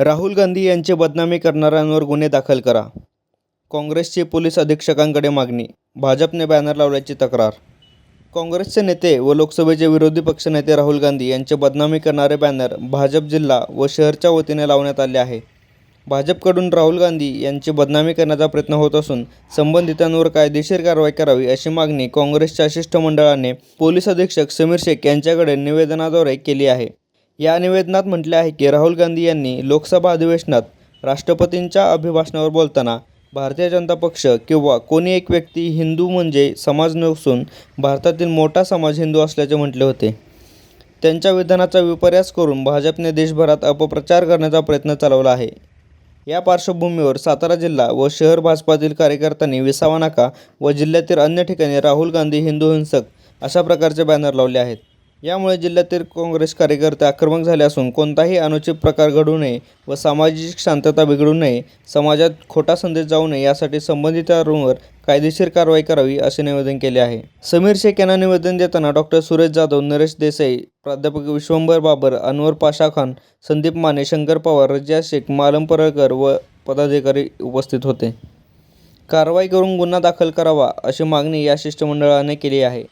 राहुल गांधी यांची बदनामी करणाऱ्यांवर गुन्हे दाखल करा. काँग्रेसची पोलीस अधीक्षकांकडे मागणी भाजपने बॅनर लावल्याची तक्रार. काँग्रेसचे नेते व लोकसभेचे विरोधी पक्षनेते राहुल गांधी यांचे बदनामी करणारे बॅनर भाजप जिल्हा व शहरच्या वतीने लावण्यात आले आहे. भाजपकडून राहुल गांधी यांची बदनामी करण्याचा प्रयत्न होत असून संबंधितांवर कायदेशीर कारवाई करावी अशी मागणी काँग्रेसच्या शिष्टमंडळाने पोलीस अधीक्षक समीर शेख यांच्याकडे निवेदनाद्वारे केली आहे. या निवेदनात म्हटले आहे की राहुल गांधी यांनी लोकसभा अधिवेशनात राष्ट्रपतींच्या अभिभाषणावर बोलताना भारतीय जनता पक्ष किंवा कोणी एक व्यक्ती हिंदू म्हणजे समाज नसून भारतातील मोठा समाज हिंदू असल्याचे म्हटले होते. त्यांच्या विधानाचा विपर्यास करून भाजपने देशभरात अपप्रचार करण्याचा प्रयत्न चालवला आहे. या पार्श्वभूमीवर सातारा जिल्हा व शहर भाजपातील कार्यकर्त्यांनी विसावा नाका व जिल्ह्यातील अन्य ठिकाणी राहुल गांधी हिंदू हिंसक अशा प्रकारचे बॅनर लावले आहेत. यामुळे जिल्ह्यातील काँग्रेस कार्यकर्ते आक्रमक झाले असून कोणताही अनुचित प्रकार घडू नये व सामाजिक शांतता बिघडू नये समाजात खोटा संदेश जाऊ नये यासाठी संबंधितांवर कायदेशीर कारवाई करावी असे निवेदन केले आहे. समीर शेख यांना निवेदन देताना डॉक्टर सुरेश जाधव नरेश देसाई प्राध्यापक विश्वंभर बाबर अनवर पाशा खान संदीप माने शंकर पवार रजिया शेख मालम परळकर व पदाधिकारी उपस्थित होते. कारवाई करून गुन्हा दाखल करावा अशी मागणी या शिष्टमंडळाने केली आहे.